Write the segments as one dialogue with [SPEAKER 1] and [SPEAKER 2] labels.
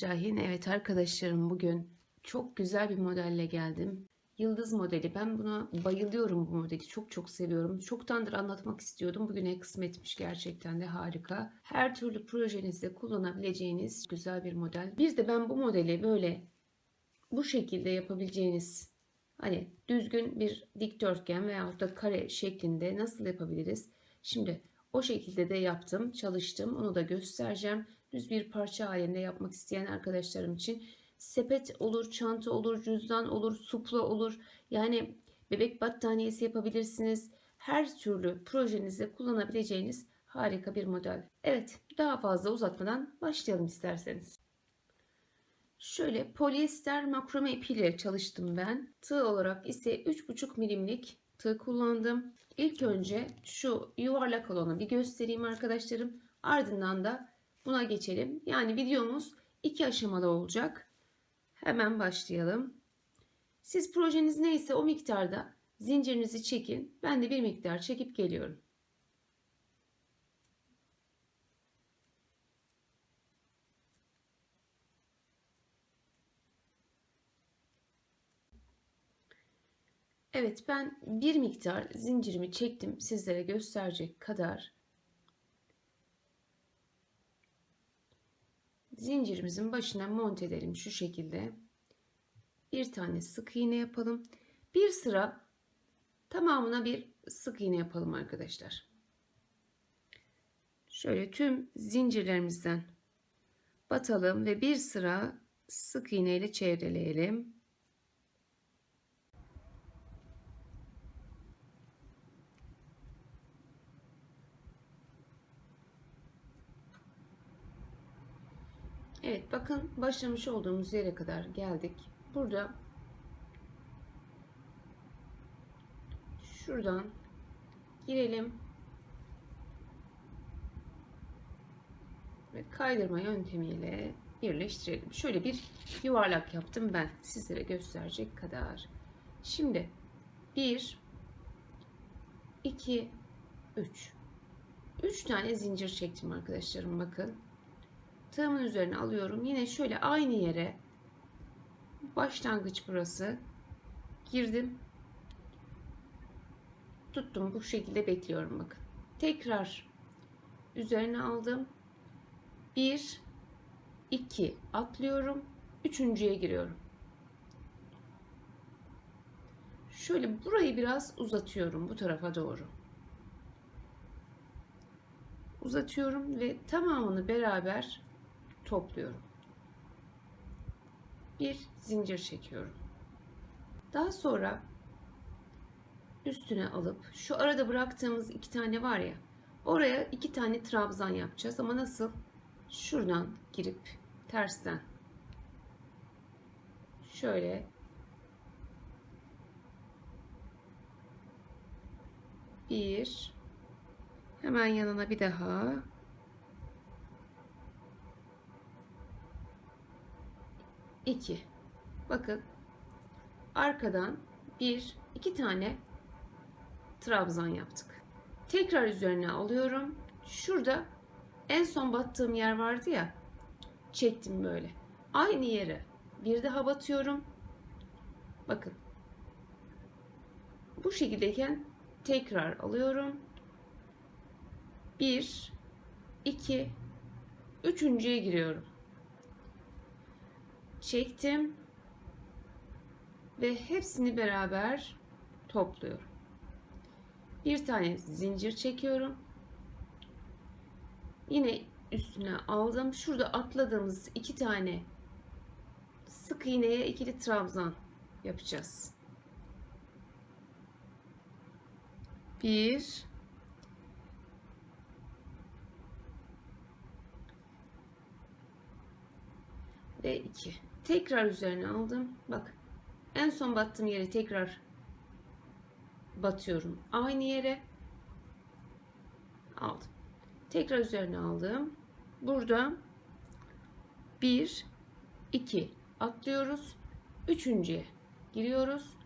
[SPEAKER 1] Karaşahin. Evet arkadaşlarım bugün çok güzel bir modelle geldim. Yıldız modeli. Ben buna bayılıyorum bu modeli. Çok çok seviyorum. Çoktandır anlatmak istiyordum. Bugüne kısmetmiş gerçekten de harika. Her türlü projenizde kullanabileceğiniz güzel bir model. Bir de ben bu modeli böyle bu şekilde yapabileceğiniz hani düzgün bir dikdörtgen veyahut da kare şeklinde nasıl yapabiliriz? Şimdi o şekilde de yaptım, çalıştım. Onu da göstereceğim. Düz bir parça halinde yapmak isteyen arkadaşlarım için sepet olur, çanta olur, cüzdan olur, supla olur. Yani bebek battaniyesi yapabilirsiniz. Her türlü projenizde kullanabileceğiniz harika bir model. Evet, daha fazla uzatmadan başlayalım isterseniz. Şöyle polyester makrome ipiyle çalıştım ben. Tığ olarak ise 3,5 milimlik tığ kullandım. İlk önce şu yuvarlak olanı bir göstereyim arkadaşlarım. Ardından da buna geçelim. Yani videomuz iki aşamalı olacak. Hemen başlayalım. Siz projeniz neyse o miktarda zincirinizi çekin. Ben de bir miktar çekip geliyorum. Evet ben bir miktar zincirimi çektim sizlere gösterecek kadar. Zincirimizin başına monte edelim şu şekilde. Bir tane sık iğne yapalım. Bir sıra tamamına bir sık iğne yapalım arkadaşlar. Şöyle tüm zincirlerimizden batalım ve bir sıra sık iğne ile çevreleyelim. Evet bakın başlamış olduğumuz yere kadar geldik. Burada şuradan girelim ve kaydırma yöntemiyle birleştirelim. Şöyle bir yuvarlak yaptım ben sizlere gösterecek kadar. Şimdi 1 2 3 3 tane zincir çektim arkadaşlarım bakın tığımın üzerine alıyorum. Yine şöyle aynı yere başlangıç burası girdim. Tuttum bu şekilde bekliyorum bakın. Tekrar üzerine aldım. 1 2 atlıyorum. Üçüncüye giriyorum. Şöyle burayı biraz uzatıyorum bu tarafa doğru. Uzatıyorum ve tamamını beraber topluyorum. Bir zincir çekiyorum. Daha sonra üstüne alıp şu arada bıraktığımız iki tane var ya oraya iki tane trabzan yapacağız ama nasıl? Şuradan girip tersten şöyle bir hemen yanına bir daha 2. Bakın arkadan bir iki tane trabzan yaptık. Tekrar üzerine alıyorum. Şurada en son battığım yer vardı ya. Çektim böyle. Aynı yere bir daha batıyorum. Bakın. Bu şekildeyken tekrar alıyorum. 1 2 üçüncüye giriyorum çektim ve hepsini beraber topluyorum. Bir tane zincir çekiyorum. Yine üstüne aldım. Şurada atladığımız iki tane sık iğneye ikili trabzan yapacağız. Bir ve iki. Tekrar üzerine aldım. Bak en son battığım yere tekrar batıyorum. Aynı yere aldım. Tekrar üzerine aldım. Burada 1 2 atlıyoruz. Üçüncüye giriyoruz.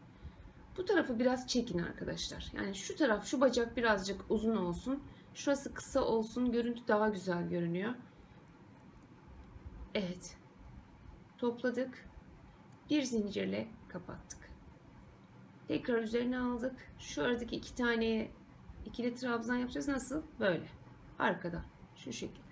[SPEAKER 1] Bu tarafı biraz çekin arkadaşlar. Yani şu taraf şu bacak birazcık uzun olsun. Şurası kısa olsun. Görüntü daha güzel görünüyor. Evet. Topladık. Bir zincirle kapattık. Tekrar üzerine aldık. Şu aradaki iki taneye ikili trabzan yapacağız. Nasıl? Böyle. Arkadan. Şu şekilde.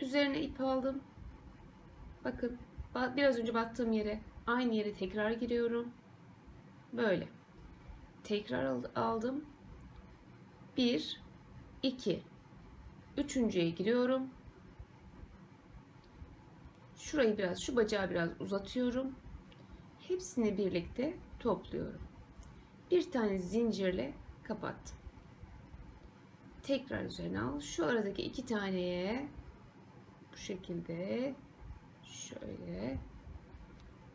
[SPEAKER 1] Üzerine ip aldım. Bakın ba- biraz önce battığım yere aynı yere tekrar giriyorum. Böyle. Tekrar al- aldım. 1 2 Üçüncüye giriyorum. Şurayı biraz, şu bacağı biraz uzatıyorum. Hepsini birlikte topluyorum. Bir tane zincirle kapattım. Tekrar üzerine al. Şu aradaki iki taneye bu şekilde şöyle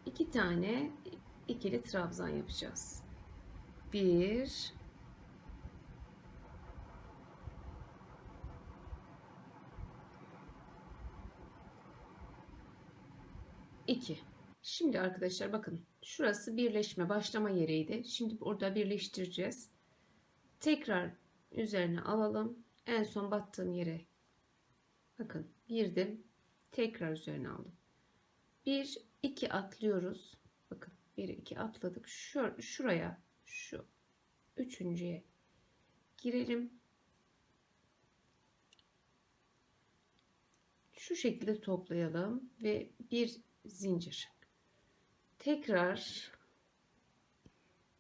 [SPEAKER 1] iki tane ikili trabzan yapacağız. Bir iki. Şimdi arkadaşlar bakın şurası birleşme başlama yeriydi. Şimdi burada birleştireceğiz. Tekrar üzerine alalım. En son battığım yere bakın girdim. Tekrar üzerine aldım. 1 2 atlıyoruz. Bakın 1 2 atladık. Şu şuraya şu üçüncüye girelim. Şu şekilde toplayalım ve bir zincir. Tekrar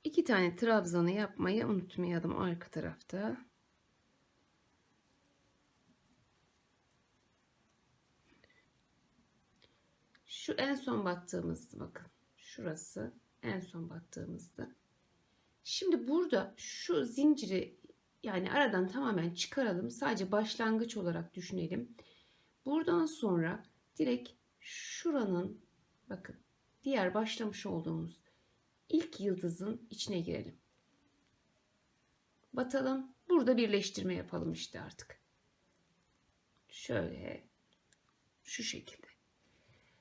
[SPEAKER 1] iki tane trabzanı yapmayı unutmayalım arka tarafta. Şu en son battığımızdı bakın. Şurası en son battığımızda. Şimdi burada şu zinciri yani aradan tamamen çıkaralım. Sadece başlangıç olarak düşünelim. Buradan sonra direkt şuranın bakın diğer başlamış olduğumuz ilk yıldızın içine girelim. Batalım. Burada birleştirme yapalım işte artık. Şöyle şu şekilde.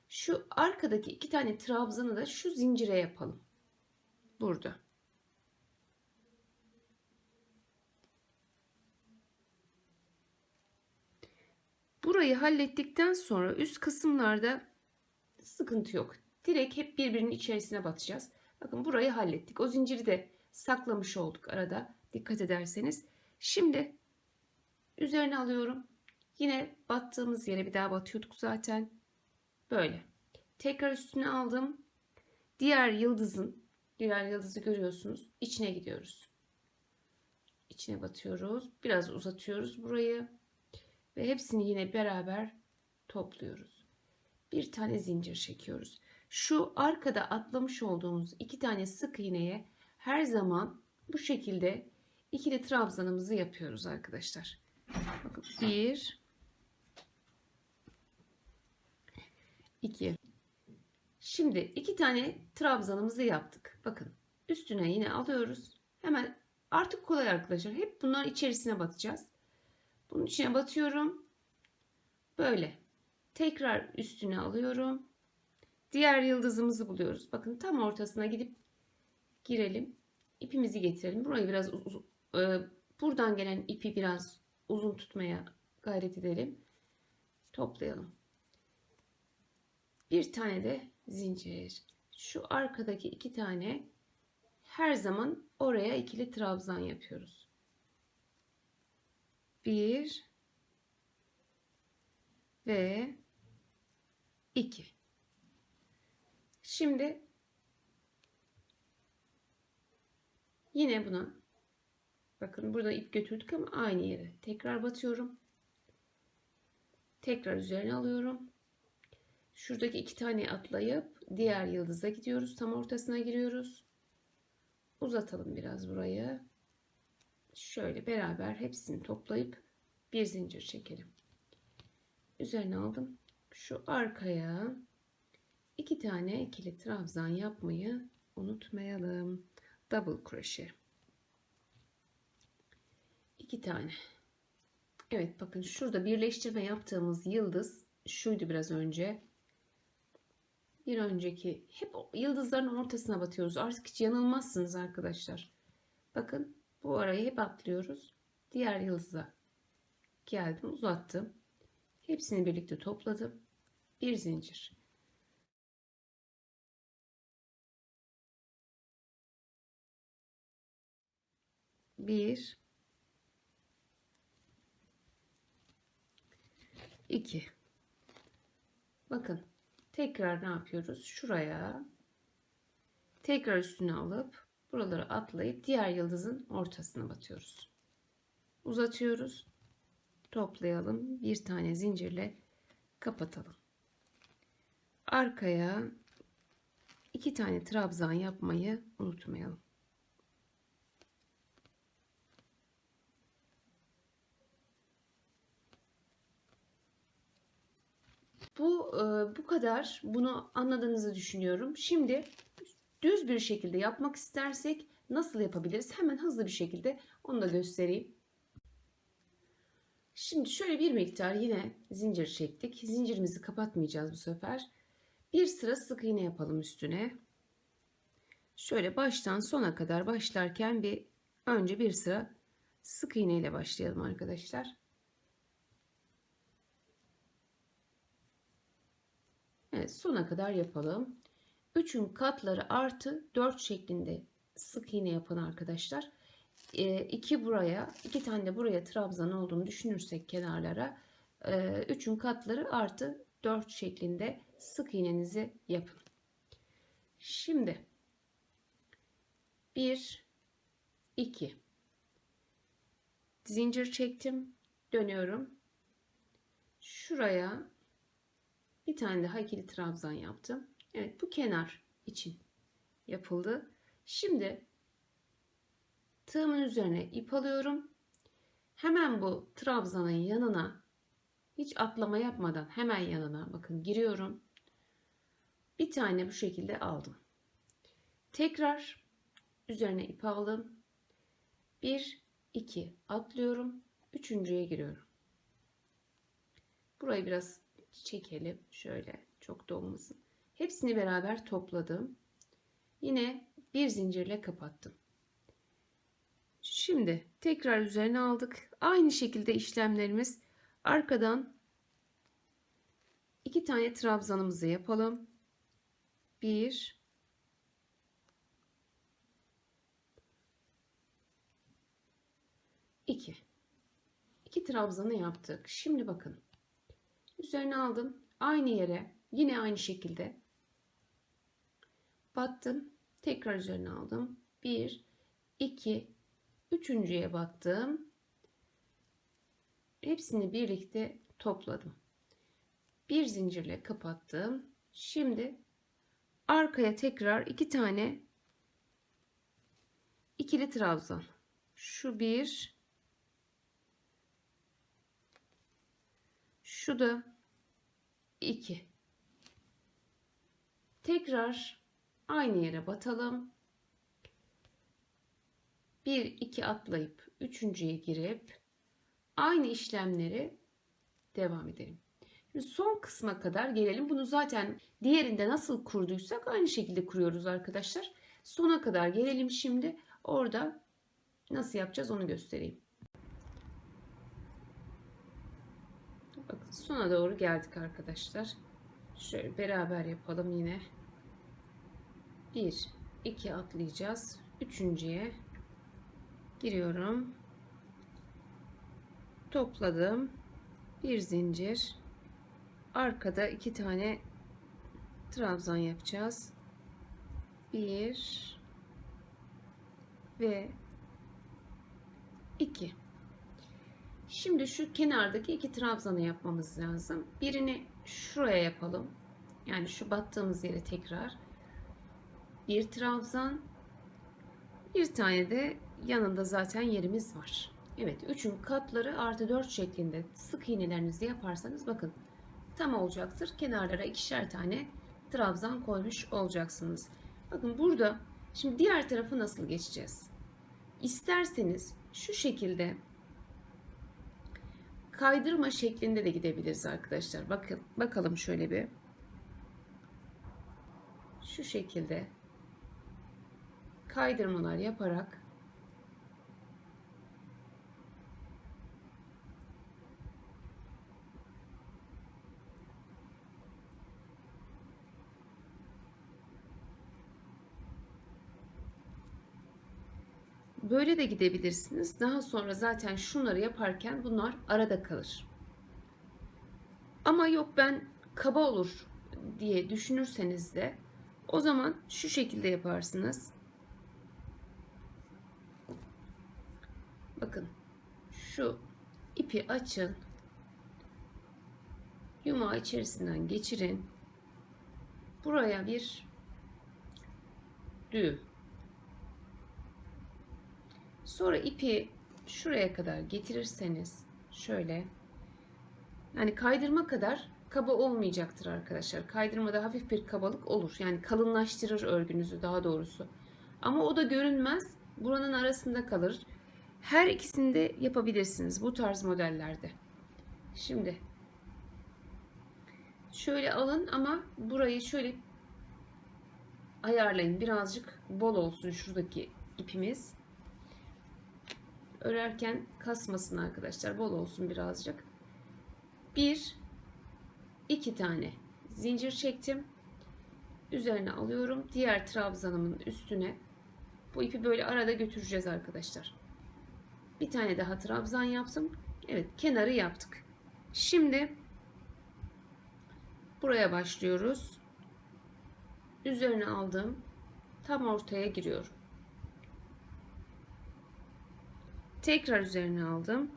[SPEAKER 1] Şu arkadaki iki tane trabzanı da şu zincire yapalım. Burada. Burayı hallettikten sonra üst kısımlarda sıkıntı yok. Direkt hep birbirinin içerisine batacağız. Bakın burayı hallettik. O zinciri de saklamış olduk arada. Dikkat ederseniz. Şimdi üzerine alıyorum. Yine battığımız yere bir daha batıyorduk zaten. Böyle. Tekrar üstüne aldım. Diğer yıldızın, diğer yıldızı görüyorsunuz. İçine gidiyoruz. İçine batıyoruz. Biraz uzatıyoruz burayı. Ve hepsini yine beraber topluyoruz. Bir tane zincir çekiyoruz. Şu arkada atlamış olduğumuz iki tane sık iğneye her zaman bu şekilde ikili trabzanımızı yapıyoruz arkadaşlar. Bakın bir, iki. Şimdi iki tane trabzanımızı yaptık. Bakın üstüne yine alıyoruz. Hemen artık kolay arkadaşlar. Hep bunların içerisine batacağız. Bunun içine batıyorum. Böyle. Tekrar üstüne alıyorum. Diğer yıldızımızı buluyoruz. Bakın tam ortasına gidip girelim. İpimizi getirelim. Burayı biraz uzun, e, buradan gelen ipi biraz uzun tutmaya gayret edelim. Toplayalım. Bir tane de zincir. Şu arkadaki iki tane her zaman oraya ikili trabzan yapıyoruz. Bir ve iki. Şimdi yine buna bakın burada ip götürdük ama aynı yere tekrar batıyorum. Tekrar üzerine alıyorum. Şuradaki iki tane atlayıp diğer yıldıza gidiyoruz. Tam ortasına giriyoruz. Uzatalım biraz burayı. Şöyle beraber hepsini toplayıp bir zincir çekelim. Üzerine aldım. Şu arkaya iki tane ikili trabzan yapmayı unutmayalım. Double crochet. İki tane. Evet bakın şurada birleştirme yaptığımız yıldız şuydu biraz önce. Bir önceki hep yıldızların ortasına batıyoruz. Artık hiç yanılmazsınız arkadaşlar. Bakın bu arayı hep atlıyoruz. Diğer yıldıza geldim uzattım. Hepsini birlikte topladım. Bir zincir. Bir, iki. Bakın tekrar ne yapıyoruz? Şuraya tekrar üstüne alıp buraları atlayıp diğer yıldızın ortasına batıyoruz. Uzatıyoruz. Toplayalım. Bir tane zincirle kapatalım. Arkaya iki tane trabzan yapmayı unutmayalım. Bu e, bu kadar. Bunu anladığınızı düşünüyorum. Şimdi düz bir şekilde yapmak istersek nasıl yapabiliriz? Hemen hızlı bir şekilde onu da göstereyim. Şimdi şöyle bir miktar yine zincir çektik. Zincirimizi kapatmayacağız bu sefer. Bir sıra sık iğne yapalım üstüne. Şöyle baştan sona kadar başlarken bir önce bir sıra sık iğne ile başlayalım arkadaşlar. Evet sona kadar yapalım. 3'ün katları artı 4 şeklinde sık iğne yapın arkadaşlar. 2 e, buraya 2 tane de buraya trabzan olduğunu düşünürsek kenarlara 3'ün e, katları artı 4 şeklinde sık iğnenizi yapın. Şimdi 1 2 zincir çektim dönüyorum şuraya bir tane daha ikili trabzan yaptım. Evet bu kenar için yapıldı. Şimdi tığımın üzerine ip alıyorum. Hemen bu trabzanın yanına hiç atlama yapmadan hemen yanına bakın giriyorum. Bir tane bu şekilde aldım. Tekrar üzerine ip aldım. 1 2 atlıyorum. Üçüncüye giriyorum. Burayı biraz çekelim. Şöyle çok dolmasın. Hepsini beraber topladım. Yine bir zincirle kapattım. Şimdi tekrar üzerine aldık. Aynı şekilde işlemlerimiz arkadan iki tane trabzanımızı yapalım. Bir iki. İki trabzanı yaptık. Şimdi bakın. Üzerine aldım. Aynı yere yine aynı şekilde battım. Tekrar üzerine aldım. 1 2 üçüncüye battım. Hepsini birlikte topladım. Bir zincirle kapattım. Şimdi arkaya tekrar iki tane ikili trabzan. Şu bir Şu da 2. Tekrar aynı yere batalım. 1 2 atlayıp üçüncüye girip aynı işlemleri devam edelim. Şimdi son kısma kadar gelelim. Bunu zaten diğerinde nasıl kurduysak aynı şekilde kuruyoruz arkadaşlar. Sona kadar gelelim şimdi. Orada nasıl yapacağız onu göstereyim. Bakın sona doğru geldik arkadaşlar. Şöyle beraber yapalım yine. 1 2 atlayacağız. Üçüncüye giriyorum. Topladım. Bir zincir. Arkada iki tane trabzan yapacağız. Bir ve iki. Şimdi şu kenardaki iki trabzanı yapmamız lazım. Birini şuraya yapalım. Yani şu battığımız yere tekrar bir trabzan bir tane de yanında zaten yerimiz var. Evet üçün katları artı 4 şeklinde sık iğnelerinizi yaparsanız bakın tam olacaktır. Kenarlara ikişer tane trabzan koymuş olacaksınız. Bakın burada şimdi diğer tarafı nasıl geçeceğiz? İsterseniz şu şekilde kaydırma şeklinde de gidebiliriz arkadaşlar. Bakın bakalım şöyle bir. şu şekilde kaydırmalar yaparak Böyle de gidebilirsiniz. Daha sonra zaten şunları yaparken bunlar arada kalır. Ama yok ben kaba olur diye düşünürseniz de o zaman şu şekilde yaparsınız. Bakın şu ipi açın. Yumağı içerisinden geçirin. Buraya bir düğüm. Sonra ipi şuraya kadar getirirseniz şöyle yani kaydırma kadar kaba olmayacaktır arkadaşlar. Kaydırmada hafif bir kabalık olur. Yani kalınlaştırır örgünüzü daha doğrusu. Ama o da görünmez. Buranın arasında kalır. Her ikisini de yapabilirsiniz bu tarz modellerde. Şimdi şöyle alın ama burayı şöyle ayarlayın. Birazcık bol olsun şuradaki ipimiz. Örerken kasmasın arkadaşlar. Bol olsun birazcık. Bir, iki tane zincir çektim. Üzerine alıyorum. Diğer trabzanımın üstüne bu ipi böyle arada götüreceğiz arkadaşlar. Bir tane daha trabzan yaptım. Evet kenarı yaptık. Şimdi buraya başlıyoruz. Üzerine aldım. Tam ortaya giriyorum. Tekrar üzerine aldım.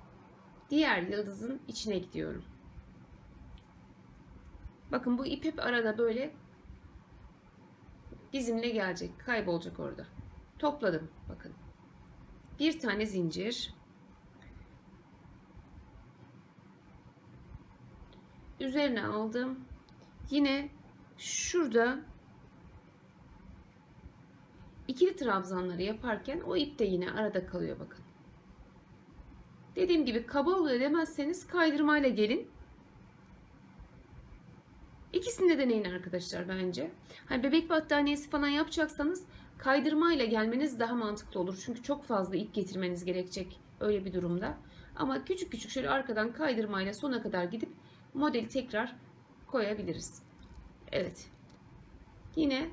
[SPEAKER 1] Diğer yıldızın içine gidiyorum. Bakın bu ip hep arada böyle bizimle gelecek. Kaybolacak orada. Topladım. Bakın. Bir tane zincir. Üzerine aldım. Yine şurada ikili trabzanları yaparken o ip de yine arada kalıyor bakın. Dediğim gibi kaba oluyor demezseniz kaydırmayla gelin. İkisini de deneyin arkadaşlar bence. Hani bebek battaniyesi falan yapacaksanız kaydırmayla gelmeniz daha mantıklı olur. Çünkü çok fazla ip getirmeniz gerekecek öyle bir durumda. Ama küçük küçük şöyle arkadan kaydırmayla sona kadar gidip modeli tekrar koyabiliriz. Evet. Yine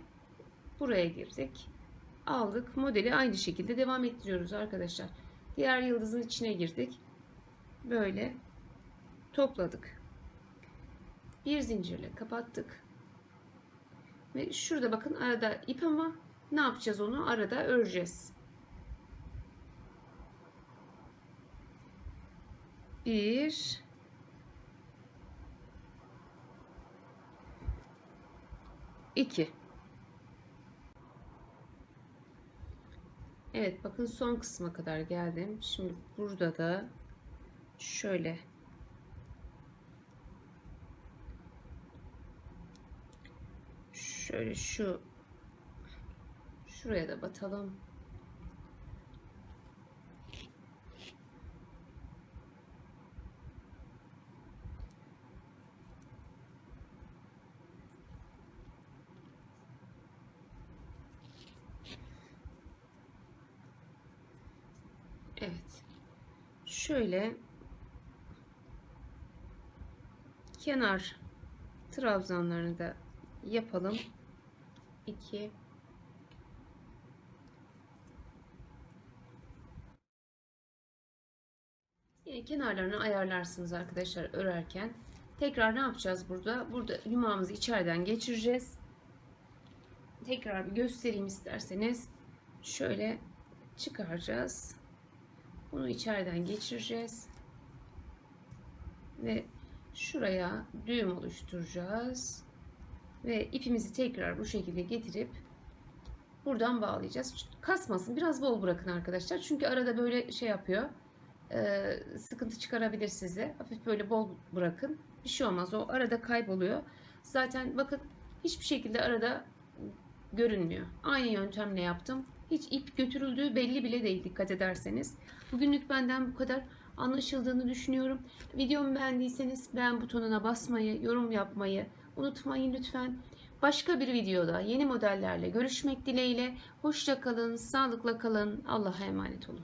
[SPEAKER 1] buraya girdik. Aldık. Modeli aynı şekilde devam ettiriyoruz arkadaşlar. Diğer yıldızın içine girdik. Böyle topladık. Bir zincirle kapattık. Ve şurada bakın arada ip ama ne yapacağız onu? Arada öreceğiz. Bir iki Evet bakın son kısma kadar geldim. Şimdi burada da şöyle şöyle şu şuraya da batalım. Evet. Şöyle kenar trabzanlarını da yapalım. 2 Yine kenarlarını ayarlarsınız arkadaşlar örerken. Tekrar ne yapacağız burada? Burada yumağımızı içeriden geçireceğiz. Tekrar bir göstereyim isterseniz. Şöyle çıkaracağız. Bunu içeriden geçireceğiz. Ve şuraya düğüm oluşturacağız. Ve ipimizi tekrar bu şekilde getirip buradan bağlayacağız. Kasmasın. Biraz bol bırakın arkadaşlar. Çünkü arada böyle şey yapıyor. Ee, sıkıntı çıkarabilir size. Hafif böyle bol bırakın. Bir şey olmaz. O arada kayboluyor. Zaten bakın hiçbir şekilde arada görünmüyor. Aynı yöntemle yaptım. Hiç ip götürüldüğü belli bile değil dikkat ederseniz. Bugünlük benden bu kadar anlaşıldığını düşünüyorum. Videomu beğendiyseniz beğen butonuna basmayı, yorum yapmayı unutmayın lütfen. Başka bir videoda yeni modellerle görüşmek dileğiyle. Hoşça kalın, sağlıkla kalın. Allah'a emanet olun.